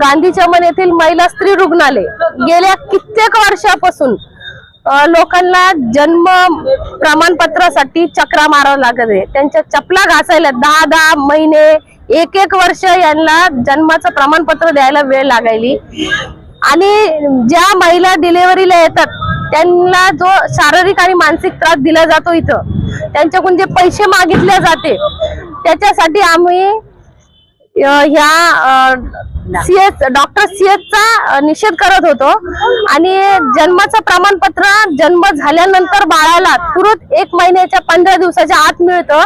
गांधी चमन येथील महिला स्त्री रुग्णालय गेल्या कित्येक वर्षापासून लोकांना जन्म प्रमाणपत्रासाठी चक्रा मारावं लागत आहे. त्यांच्या चपला घासायला दहा दहा महिने एक एक वर्ष यांना जन्माचं प्रमाणपत्र द्यायला वेळ लागायली. आणि ज्या महिला डिलेवरीला येतात त्यांना जो शारीरिक आणि मानसिक त्रास दिला जातो इथं त्यांच्याकडून जे पैसे मागितले जाते त्याच्यासाठी आम्ही ह्या सीएस डॉक्टर सीएसचा निषेध करत होतो. आणि जन्माचं प्रमाणपत्र जन्म झाल्यानंतर बाळाला तुरंत एक महिन्याच्या पंधरा दिवसाच्या आत मिळतं.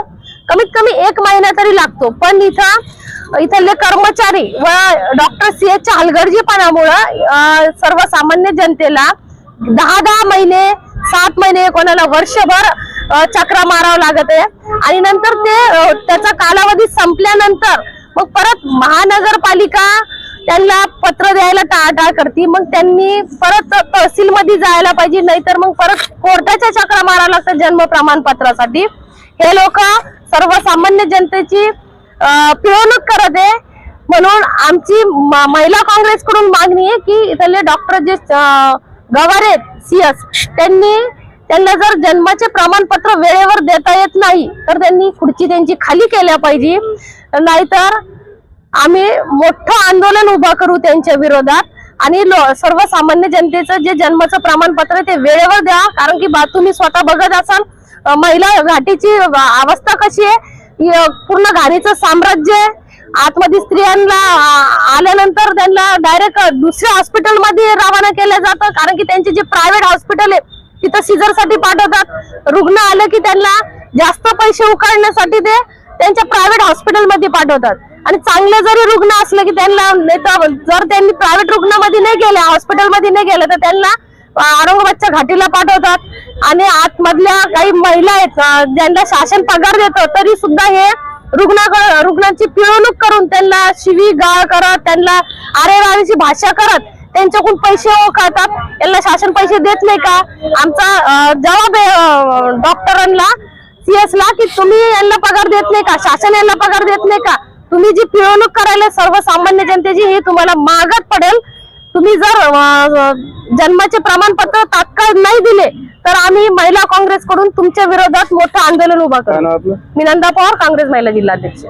कमीत कमी एक महिना तरी लागतो. पण इथं इथले कर्मचारी व डॉक्टर सीएसच्या हलगर्जीपणामुळं सर्वसामान्य जनतेला दहा दहा महिने सात महिने कोणाला वर्षभर चक्रा मारावं लागत आहे. आणि नंतर ते त्याचा कालावधी संपल्यानंतर मग परत महानगरपालिका त्यांना पत्र द्यायला टाळाटाळ करते. मग त्यांनी परत तहसील मध्ये जायला पाहिजे नाहीतर मग परत कोर्टाच्या चक्रा मारावं लागतं जन्म प्रमाणपत्रासाठी. हे लोक सर्वसामान्य जनतेची पिळवणूक करत आहे. म्हणून आमची महिला काँग्रेसकडून मागणी आहे की इथले डॉक्टर जे गवार आहेत सीएस त्यांनी त्यांना जर जन्माचे प्रमाणपत्र वेळेवर देता येत नाही तर त्यांनी खुर्ची त्यांची खाली केल्या पाहिजे. नाहीतर आम्ही मोठं आंदोलन उभा करू त्यांच्या विरोधात. आणि सर्वसामान्य जनतेचं जे जन्माचं प्रमाणपत्र आहे ते वेळेवर द्या. कारण की बा तुम्ही स्वतः बघत असाल महिला घाटीची अवस्था कशी आहे? पूर्ण घाणीचं साम्राज्य आहे. आतमध्ये स्त्रियांना आल्यानंतर त्यांना डायरेक्ट दुसऱ्या हॉस्पिटलमध्ये रवाना केलं जातं. कारण की त्यांचे जे प्रायव्हेट हॉस्पिटल आहे तिथं सिझरसाठी पाठवतात. रुग्ण आलं की त्यांना जास्त पैसे उकाळण्यासाठी ते त्यांच्या प्रायव्हेट हॉस्पिटलमध्ये पाठवतात. आणि चांगले जरी रुग्ण असले की त्यांना जर त्यांनी प्रायव्हेट रुग्णामध्ये नाही गेले हॉस्पिटलमध्ये नाही गेले तर त्यांना औरंगाबादच्या घाटीला पाठवतात. आणि आतमधल्या काही महिला आहेत ज्यांना शासन पगार देतो तरी सुद्धा हे रुग्णा रुग्णांची पिळवणूक करून त्यांना शिवी गाळ करत त्यांना आरेवारीची भाषा करत त्यांच्याकडून पैसे खातात त्यांना शासन पैसे देत नाही का? आमचा जवाब जबाब आहे डॉक्टरांना सीएस ला की तुम्ही यांना पगार देत नाही का? शासन यांना पगार देत नाही का? तुम्ही जी पिळवणूक करायला सर्वसामान्य जनतेची ही तुम्हाला मागत पडेल. तुम्ही जर जन्माचे प्रमाणपत्र तात्काळ नाही दिले तर आम्ही महिला काँग्रेसकडून तुमच्या विरोधात मोठं आंदोलन उभा करू मी नंदा पवार काँग्रेस महिला जिल्हाध्यक्ष.